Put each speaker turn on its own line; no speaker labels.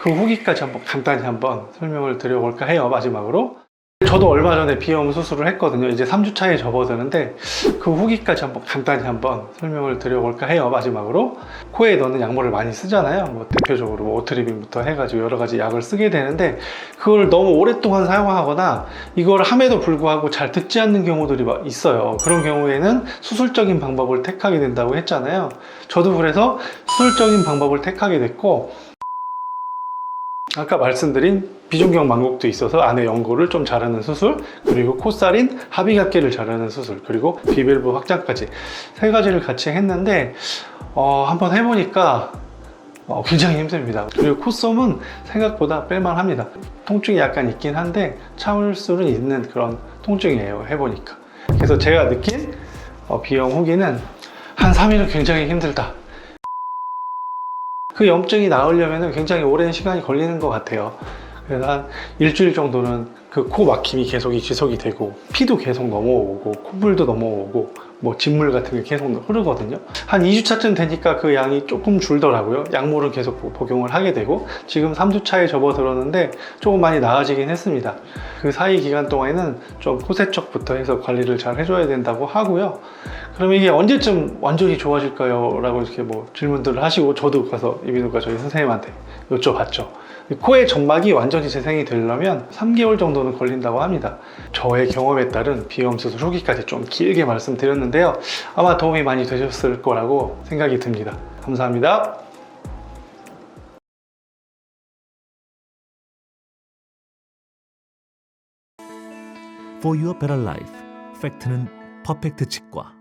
그 후기까지 한번 간단히 한번 설명을 드려볼까 해요, 마지막으로. 저도 얼마 전에 비염 수술을 했거든요. 이제 3주 차에 접어드는데 그 후기까지 한번 간단히 한번 설명을 드려볼까 해요, 마지막으로. 코에 넣는 약물을 많이 쓰잖아요. 뭐 대표적으로 뭐 오트리빈부터 해가지고 여러 가지 약을 쓰게 되는데 그걸 너무 오랫동안 사용하거나 이걸 함에도 불구하고 잘 듣지 않는 경우들이 막 있어요. 그런 경우에는 수술적인 방법을 택하게 된다고 했잖아요. 저도 그래서 수술적인 방법을 택하게 됐고 아까 말씀드린 비중경 망곡도 있어서 안에 연골을 좀 자르는 수술 그리고 콧살인 합의각계를 자르는 수술 그리고 비밸브 확장까지 세 가지를 같이 했는데 어, 한번 해보니까 어, 굉장히 힘듭니다. 그리고 콧솜은 생각보다 뺄만합니다. 통증이 약간 있긴 한데 참을 수는 있는 그런 통증이에요 해보니까. 그래서 제가 느낀 어, 비염 후기는 한 3일은 굉장히 힘들다 그 염증이 나으려면 굉장히 오랜 시간이 걸리는 것 같아요. 그래서 한 일주일 정도는 그 코 막힘이 계속 지속이 되고 피도 계속 넘어오고 콧물도 넘어오고 뭐 진물 같은 게 계속 흐르거든요. 한 2주차쯤 되니까 그 양이 조금 줄더라고요. 약물은 계속 복용을 하게 되고 지금 3주차에 접어들었는데 조금 많이 나아지긴 했습니다. 그 사이 기간 동안에는 좀 코세척부터 해서 관리를 잘 해줘야 된다고 하고요. 그럼 이게 언제쯤 완전히 좋아질까요? 라고 이렇게 뭐 질문들을 하시고 저도 가서 이비인후과 저희 선생님한테 여쭤봤죠. 코의 점막이 완전히 재생이 되려면 3개월 정도는 걸린다고 합니다. 저의 경험에 따른 비염 수술 후기까지 좀 길게 말씀드렸는데요. 아마 도움이 많이 되셨을 거라고 생각이 듭니다. 감사합니다.
For Your Better Life 팩트는 퍼펙트 치과